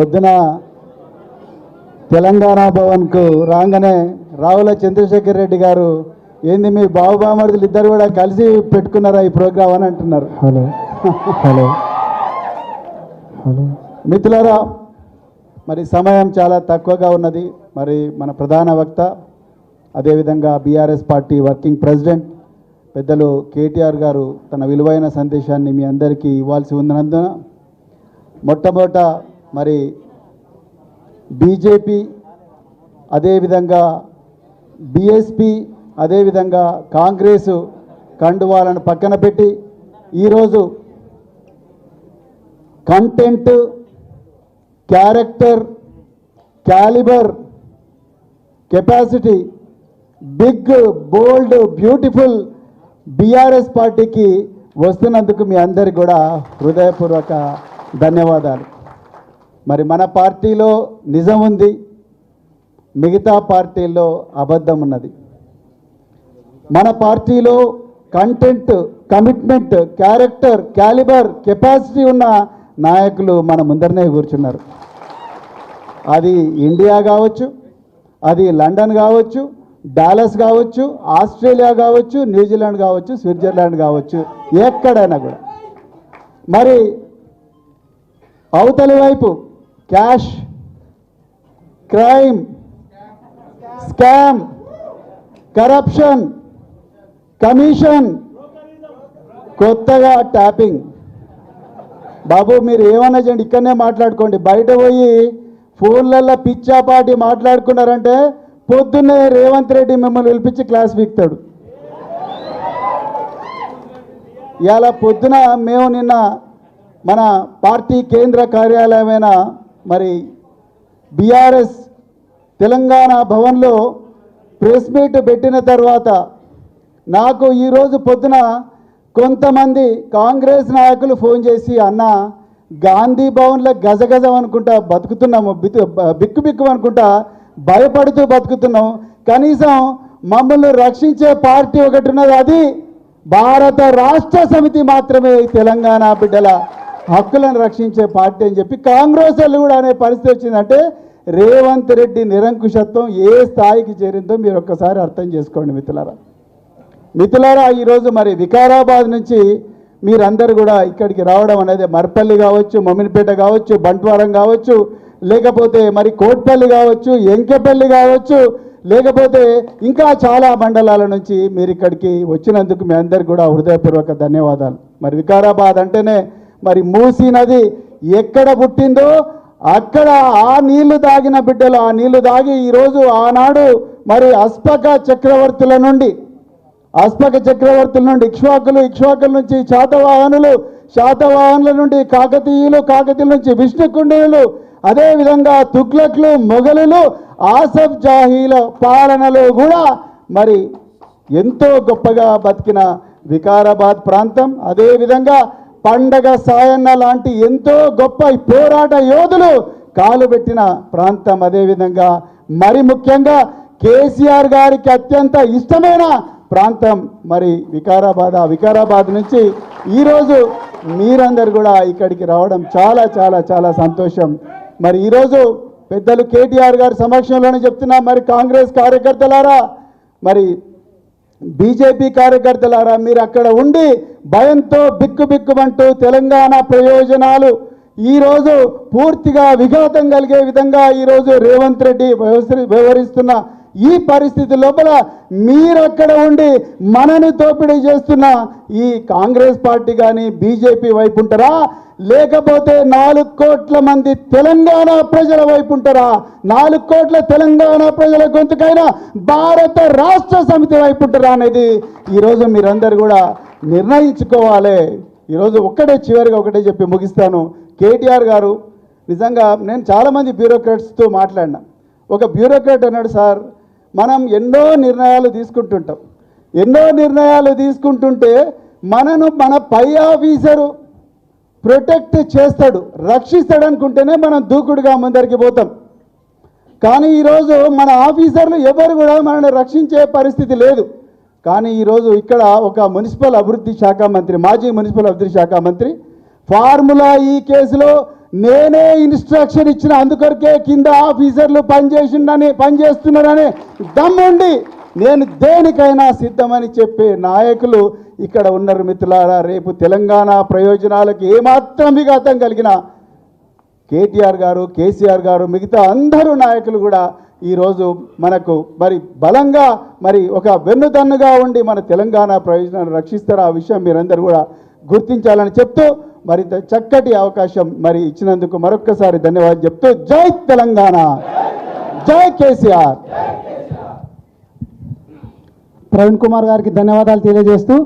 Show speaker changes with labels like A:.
A: పొద్దున తెలంగాణ భవన్కు రాగానే రావుల చంద్రశేఖర్ రెడ్డి గారు ఏంది మీ బాబుబామరుదులు ఇద్దరు కూడా కలిసి పెట్టుకున్నారా ఈ ప్రోగ్రామ్ అని అంటున్నారు.
B: హలో. హలో. హలో.
A: మిత్రులారా మరి సమయం చాలా తక్కువగా ఉన్నది. మరి మన ప్రధాన వక్త అదేవిధంగా బీఆర్ఎస్ పార్టీ వర్కింగ్ ప్రెసిడెంట్ పెద్దలు కేటీఆర్ గారు తన విలువైన సందేశాన్ని మీ అందరికీ ఇవ్వాల్సి ఉన్నందున మొట్టమొదట మరి బీజేపీ అదేవిధంగా బీఎస్పీ అదేవిధంగా కాంగ్రెసు కండువాలను పక్కన పెట్టి ఈరోజు content character calibre capacity big bold beautiful BRS పార్టీకి వస్తున్నందుకు మీ అందరికి కూడా హృదయపూర్వక ధన్యవాదాలు. మరి మన పార్టీలో నిజం ఉంది మిగతా పార్టీల్లో అబద్ధం ఉన్నది. మన పార్టీలో content commitment character calibre capacity ఉన్న నాయకులు మన ముందరనే కూర్చున్నారు. అది ఇండియా కావచ్చు అది లండన్ కావచ్చు డాలస్ కావచ్చు ఆస్ట్రేలియా కావచ్చు న్యూజిలాండ్ కావచ్చు స్విట్జర్లాండ్ కావచ్చు ఎక్కడైనా కూడా. మరి అవతలి వైపు cash crime scam corruption commission. కొత్తగా ట్యాపింగ్. బాబు మీరు ఏమన్నా చేయండి ఇక్కడనే మాట్లాడుకోండి. బయట పోయి ఫోన్లలో పిచ్చాపాటి మాట్లాడుకున్నారంటే పొద్దున్నే రేవంత్ రెడ్డి మిమ్మల్ని పిలిపించి క్లాస్ పీక్తాడు ఇలా పొద్దున మేము నిన్న మన పార్టీ కేంద్ర కార్యాలయమైన మరి బీఆర్ఎస్ తెలంగాణ భవన్లో ప్రెస్ మీట్ పెట్టిన తర్వాత నాకు ఈరోజు పొద్దున కొంతమంది కాంగ్రెస్ నాయకులు ఫోన్ చేసి అన్న గాంధీ భవన్లో గజగజం అనుకుంటా బతుకుతున్నాము బిక్కు బిక్కు బిక్కు అనుకుంటా భయపడుతూ బతుకుతున్నాం కనీసం మమ్మల్ని రక్షించే పార్టీ ఒకటి ఉన్నది అది భారత రాష్ట్ర సమితి మాత్రమే తెలంగాణ బిడ్డల. హక్కులను రక్షించే పార్టీ అని చెప్పి కాంగ్రెస్ వాళ్ళు కూడా అనే పరిస్థితి వచ్చిందంటే రేవంత్ రెడ్డి నిరంకుశత్వం ఏ స్థాయికి చేరిందో మీరు ఒక్కసారి అర్థం చేసుకోండి మిత్రులారా. మిత్రులారా ఈరోజు మరి వికారాబాద్ నుంచి మీరందరూ కూడా ఇక్కడికి రావడం అనేది మర్పల్లి కావచ్చు మమ్మినిపేట కావచ్చు బంట్వారం కావచ్చు లేకపోతే మరి కోట్పల్లి కావచ్చు ఎంకెపల్లి కావచ్చు లేకపోతే ఇంకా చాలా మండలాల నుంచి మీరు ఇక్కడికి వచ్చినందుకు మీ అందరికీ కూడా హృదయపూర్వక ధన్యవాదాలు. మరి వికారాబాద్ అంటేనే మరి మూసీ నది ఎక్కడ పుట్టిందో అక్కడ ఆ నీళ్ళు తాగిన బిడ్డలు ఆ నీళ్ళు తాగి ఈరోజు ఆనాడు మరి అస్పక చక్రవర్తుల నుండి అస్పక చక్రవర్తుల నుండి ఇక్ష్వాకులు ఇక్ష్వాకుల నుంచి శాతవాహనులు శాతవాహనుల నుండి కాకతీయులు కాకతీయుల నుంచి విష్ణుకుండీయులు అదేవిధంగా తుగ్లక్లు మొఘలులు ఆసఫ్ జాహీల పాలనలో కూడా మరి ఎంతో గొప్పగా బతికిన వికారాబాద్ ప్రాంతం. అదేవిధంగా పండగ సాయన్న లాంటి ఎంతో గొప్ప పోరాట యోధులు కాలు పెట్టిన ప్రాంతం అదేవిధంగా మరి ముఖ్యంగా కేసీఆర్ గారికి అత్యంత ఇష్టమైన ప్రాంతం మరి వికారాబాద్. ఆ వికారాబాద్ నుంచి ఈరోజు మీరందరు కూడా ఇక్కడికి రావడం చాలా చాలా చాలా సంతోషం. మరి ఈరోజు పెద్దలు కేటీఆర్ గారి సమక్షంలోనే చెప్తున్నా మరి కాంగ్రెస్ కార్యకర్తలారా మరి బీజేపీ కార్యకర్తలారా మీరు అక్కడ ఉండి భయంతో బిక్కుబిక్కుమంటూ తెలంగాణ ప్రయోజనాలు ఈరోజు పూర్తిగా విఘాతం కలిగే విధంగా ఈరోజు రేవంత్ రెడ్డి వ్యవహరి- వ్యవహరిస్తున్న ఈ పరిస్థితి లోపల మీరక్కడ ఉండి మనని దోపిడీ చేస్తున్న ఈ కాంగ్రెస్ పార్టీ కానీ బీజేపీ వైపు ఉంటారా? లేకపోతే నాలుగు కోట్ల మంది తెలంగాణ ప్రజల వైపు ఉంటారా? నాలుగు కోట్ల తెలంగాణ ప్రజల గొంతుకైనా భారత రాష్ట్ర సమితి వైపు ఉంటారా అనేది ఈరోజు మీరందరూ కూడా నిర్ణయించుకోవాలి. ఈరోజు ఒక్కటే చివరిగా ఒకటే చెప్పి ముగిస్తాను. కేటీఆర్ గారు నిజంగా నేను చాలామంది బ్యూరోక్రాట్స్తో మాట్లాడినా. ఒక బ్యూరోక్రాట్ అన్నాడు సార్ మనం ఎన్నో నిర్ణయాలు తీసుకుంటుంటాం. ఎన్నో నిర్ణయాలు తీసుకుంటుంటే మనను మన పై ఆఫీసరు ప్రొటెక్ట్ చేస్తాడు రక్షిస్తాడు అనుకుంటేనే మనం దూకుడుగా ముందరికి పోతాం. కానీ ఈరోజు మన ఆఫీసర్లు ఎవరు కూడా మనల్ని రక్షించే పరిస్థితి లేదు. కానీ ఈరోజు ఇక్కడ ఒక మున్సిపల్ అభివృద్ధి శాఖ మంత్రి మాజీ మున్సిపల్ అభివృద్ధి శాఖ మంత్రి ఫార్ములా ఈ కేసులో నేనే ఇన్స్ట్రక్షన్ ఇచ్చిన అందుకొరకే కింద ఆఫీసర్లు పనిచేసిండని పనిచేస్తున్నారని దమ్ముండి నేను దేనికైనా సిద్ధమని చెప్పే నాయకులు ఇక్కడ ఉన్నారు మిత్రులారా. రేపు తెలంగాణ ప్రయోజనాలకు ఏమాత్రం విఘాతం కలిగిన కేటీఆర్ గారు కేసీఆర్ గారు మిగతా అందరూ నాయకులు కూడా ఈరోజు మనకు మరి బలంగా మరి ఒక వెన్నుదన్నుగా ఉండి మన తెలంగాణ ప్రయోజనాలు రక్షిస్తారు ఆ విషయం మీరందరూ కూడా గుర్తించాలని చెప్తూ మరింత చక్కటి అవకాశం మరి ఇచ్చినందుకు మరొక్కసారి ధన్యవాదాలు చెప్తూ జై తెలంగాణ. జై కేసీఆర్.
B: ప్రవీణ్ కుమార్ గారికి ధన్యవాదాలు తెలియజేస్తూ